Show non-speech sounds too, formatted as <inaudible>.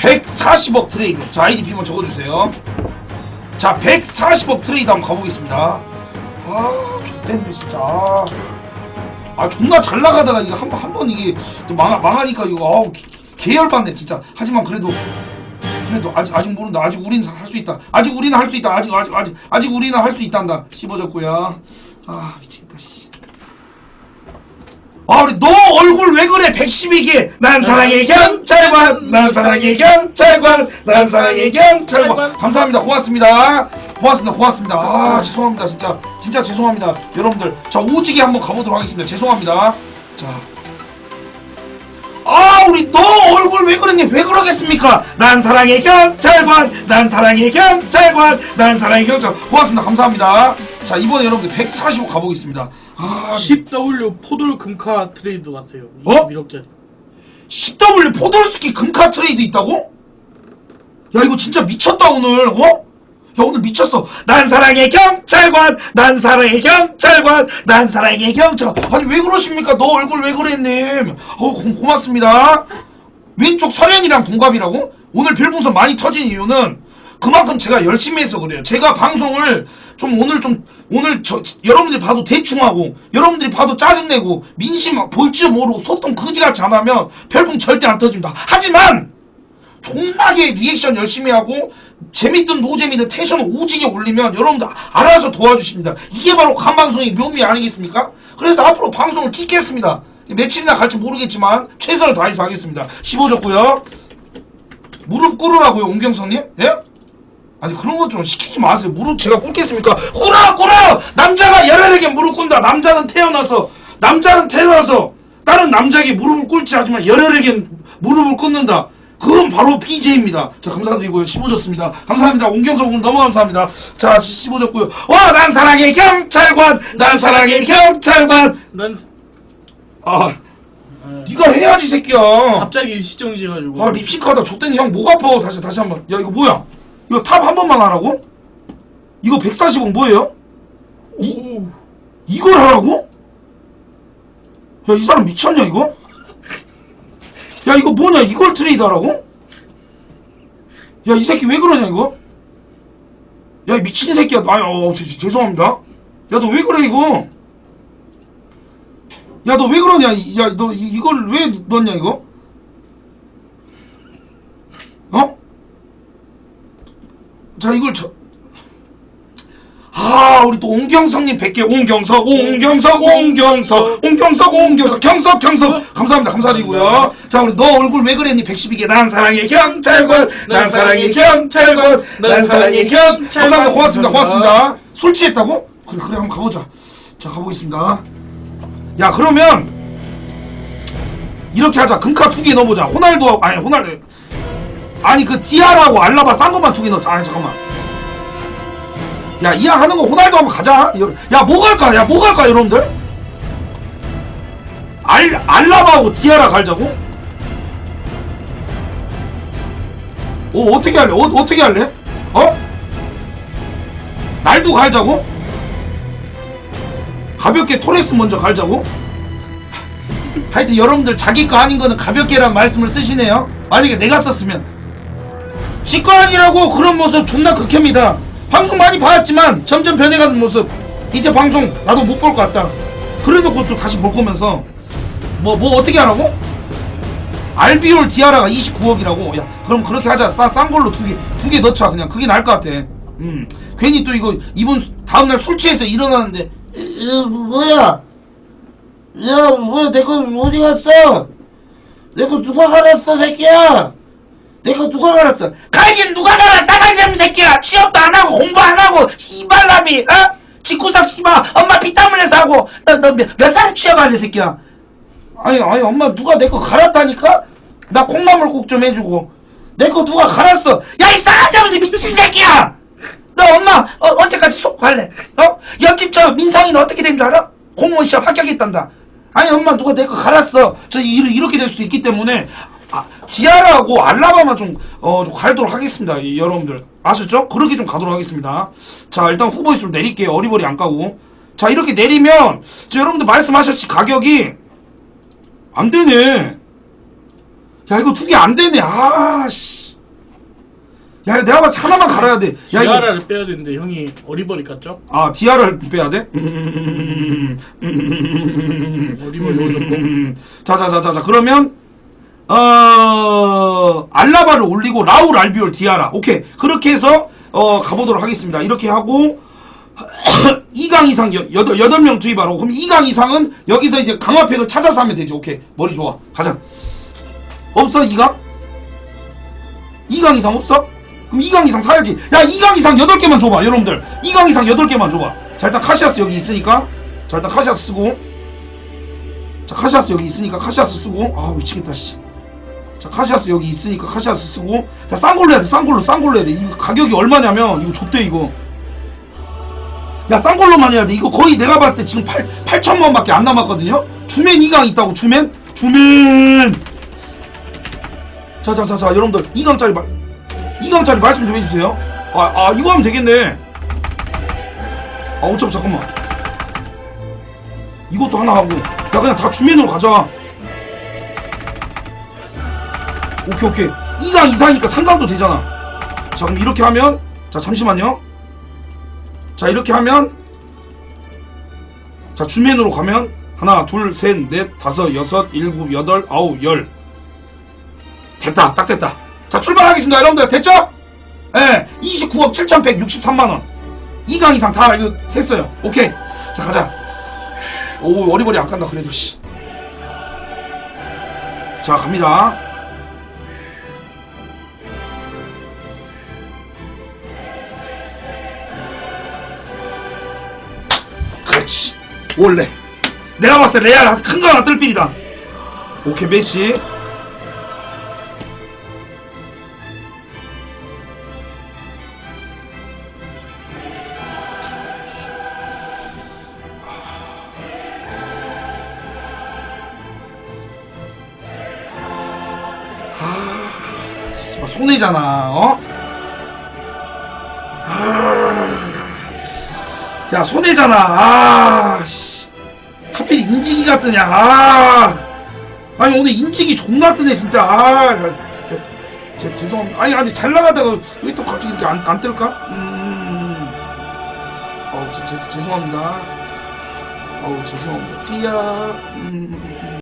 140억 트레이드. 자, 아이디 비번 적어주세요. 자, 140억 트레이드 한번 가보겠습니다. 아, 좋댄데, 진짜. 아, 아, 존나 잘 나가다가 이거 한 번, 한 번 이게 또 망하, 망하니까 이거, 아우, 개- 개열받네, 진짜. 하지만 그래도, 그래도 아직, 아직 모른다. 아직 우리는 할 수 있다. 아직 우리는 할 수 있다. 아직, 아직, 아직, 아직 우리는 할 수 있단다. 씹어졌고요. 아, 미치겠다, 씨. 아, 우리 너 얼굴 왜 그래? 112개. 난 사랑의 경찰관. 난 사랑의 경찰관. 난 사랑의 경찰관. 감사합니다. 고맙습니다. 고맙습니다. 고맙습니다. 아, 죄송합니다. 진짜. 진짜 죄송합니다. 여러분들. 자, 오지게 한번 가보도록 하겠습니다. 죄송합니다. 자. 아, 우리 너 얼굴 왜 그러니? 왜 그러겠습니까? 난 사랑의 경찰관. 난 사랑의 경찰관. 난 사랑의 경찰. 고맙습니다. 감사합니다. 자, 이번에 여러분들 145 가보겠습니다. 아, 10W 포돌 금카 트레이드 왔어요. 어? 21억짜리. 10W 포돌스키 금카 트레이드 있다고? 야 이거 진짜 미쳤다 오늘 어? 야 오늘 미쳤어 난 사랑의 경찰관 난 사랑의 경찰관 난 사랑의 경찰 아니 왜 그러십니까 너 얼굴 왜 그래 님 어, 고, 고맙습니다 왼쪽 설현이랑 동갑이라고? 오늘 별풍선 많이 터진 이유는 그만큼 제가 열심히 해서 그래요. 제가 방송을 좀 오늘 좀 오늘 저 여러분들이 봐도 대충 하고 여러분들이 봐도 짜증내고 민심 볼줄 모르고 소통 그지같이 안 하면 별풍 절대 안 터집니다. 하지만 존나게 리액션 열심히 하고 재밌든 노재밌든 텐션 오지게 올리면 여러분들 알아서 도와주십니다. 이게 바로 간방송의 묘미 아니겠습니까? 그래서 앞으로 방송을 찍겠습니다. 며칠이나 갈지 모르겠지만 최선을 다해서 하겠습니다. 15졌고요. 무릎 꿇으라고요, 옹경선님? 예? 아니 그런 거좀 시키지 마세요. 무릎 제가 꿇겠습니까? 꿇어, 꿇어! 남자가 열혈에게 무릎 꿇는다. 남자는 태어나서 남자는 태어나서 다른 남자에게 무릎을 꿇지 하지만 열혈에게 무릎을 꿇는다. 그건 바로 BJ입니다. 자, 감사드리고요. 15졌습니다. 감사합니다. 옹경선 오늘 너무 감사합니다. 자, 15졌고요. 와, 난 사랑의 경찰관! 난 사랑의 경찰관! 난 아, 네가 해야지, 새끼야. 갑자기 일시정지해가지고. 아 립싱크하다 좆대니 형목 아파 다시 다시 한번 야 이거 뭐야 이거 탑 한 번만 하라고? 이거 140원 뭐예요? 오. 이걸 하라고? 야 이 사람 미쳤냐 이거? 야 이거 뭐냐 이걸 트레이드 하라고? 야 이 새끼 왜 그러냐 이거? 야이 미친 새끼야 아유 어, 제- 죄송합니다 야 너 왜 그래 이거 야 너 왜 그러냐 야 너 이걸 왜 넣었냐 이거? 어? 자 이걸 저 아, 우리 또 옹경석님 100개, 옹경석, 옹경석, 옹경석, 옹경석, 옹경석, 경석, 경석. 감사합니다, 감사드리고요. 자, 우리 너 얼굴 왜 그랬니? 112개, 난 사랑의 경찰관, 난 사랑의 경찰관, 난 사랑의 경. 감사합니다, 고맙습니다, 고맙습니다. 술 취했다고? 그래, 그래, 한번 가보자. 자, 가보겠습니다. 야, 그러면, 이렇게 하자. 금카 두개 넣어보자. 호날두, 아니, 호날두. 아니, 그 디아라고 알라바 싼 것만 두 개 넣자. 아니, 잠깐만. 야 이왕 하는 거 호날두 한번 가자. 야뭐 갈까? 야 뭐 갈까 여러분들? 알 알라바하고 디아라 갈자고? 어 어떻게 할래? 어, 어떻게 할래? 어? 날도 갈자고? 가볍게 토레스 먼저 갈자고? 하여튼 여러분들 자기 거 아닌 거는 가볍게란 말씀을 쓰시네요. 만약에 내가 썼으면 아니라고 그런 모습 존나 극혐이다. 방송 많이 봐왔지만 점점 변해가는 모습. 이제 방송 나도 못 볼 것 같다. 그래놓고 또 다시 볼 거면서 뭐 뭐 어떻게 하라고? 알비올 디아라가 29억이라고. 야 그럼 그렇게 하자. 싸, 싼 걸로 두 개 두 개 넣자 그냥 그게 나을 것 같아. 음 괜히 또 이거 이분 다음날 술 취해서 일어나는데 야, 뭐야? 야 뭐야 내 거 어디 갔어? 내 거 누가 갈았어 새끼야? 내가 누가 갈았어? 갈긴 누가 갈아 싸가지 새끼야 취업도 안 하고 공부 안 하고 씨발람이 어? 직구석 씨발 엄마 피땀 흘려서 하고 너너몇 살에 취업할래 새끼야 아니 아니 엄마 누가 내 거 갈았다니까? 나 콩나물국 좀 해주고 내 거 누가 갈았어 야 이 싸가지 미친 새끼야 너 엄마 어, 언제까지 속 갈래? 어? 옆집 저 민상이는 어떻게 된 줄 알아? 공무원 시험 합격했단다 아니 엄마 누가 내 거 갈았어 저 이- 이렇게 될 수도 있기 때문에 아, 디아라고 알라바만 좀, 어, 좀 갈도록 하겠습니다. 이, 여러분들. 아셨죠? 그렇게 좀 가도록 하겠습니다. 자, 일단 후보의 수를 내릴게요. 어리버리 안 까고. 자, 이렇게 내리면, 저 여러분들 말씀하셨지, 가격이, 안 되네. 야, 이거 두 개 안 되네. 아, 씨. 야 이거 내가 봤을 때 하나만 갈아야 돼. 야 이거 디아라를 빼야 되는데 형이 어리버리 같죠? 아 디아를 빼야 돼? 어리버리 오졌고 자 자 자 자 자 그러면 어 알라바를 올리고 라울 알비올 디아라 오케이 그렇게 해서 어 가보도록 하겠습니다. 이렇게 하고 <coughs> 2강 이상 여, 여덟, 여덟 명 투입하라고 그럼 2강 이상은 여기서 이제 강화팩을 찾아서 하면 되죠. 오케이 머리 좋아 가자. 없어 2강? 2강 이상 없어? 그럼 2강 이상 사야지. 야 2강 이상 8개만 줘봐 여러분들. 2강 이상 8개만 줘봐. 자 일단 카시아스 여기 있으니까 자 일단 카시아스 쓰고 자 카시아스 여기 있으니까 카시아스 쓰고 아 미치겠다 씨. 자 카시아스 여기 있으니까 카시아스 쓰고 자 싼 걸로 해야 돼 싼 걸로 싼 걸로 해야 돼. 이거 가격이 얼마냐면 이거 좆대 이거. 야 싼 걸로만 해야 돼. 이거 거의 내가 봤을 때 지금 8, 8천만 밖에 안 남았거든요? 주맨 2강 있다고 주맨 주맨 자자자자 여러분들 2강짜리 말 2강짜리 말씀 좀 해주세요. 아, 아 이거 하면 되겠네. 아 어차피 잠깐만. 이것도 하나 하고. 야 그냥 다 주맨으로 가자 오케이 오케이. 2강 이상이니까 3강도 되잖아. 자 그럼 이렇게 하면 자 잠시만요. 자 이렇게 하면 자 주맨으로 가면 하나 둘 셋 넷 다섯 여섯 일곱 여덟 아홉 열. 됐다 딱 됐다. 자 출발하겠습니다 여러분들. 됐죠? 예 29억 7163만원. 2강 이상 다 이거 했어요. 오케이. 자 가자. 오 어리버리 안 간다 그래도 씨자 갑니다 원래. 내가 봤을 때 레알 큰 거 하나 뜰 필이다. 오케이 메시 아, 손해잖아 어? 야 손해잖아. 아씨. 하필 인지기가 뜨냐? 아. 아니 오늘 인지기 존나 뜨네 진짜. 아 자, 자, 자, 죄송합니다 아니 아니 잘 나가다가 왜 또 갑자기 이렇게 안, 안 뜰까? 음. 어, 제, 제, 죄송합니다. 어우 죄송합니다. 띠야. 음,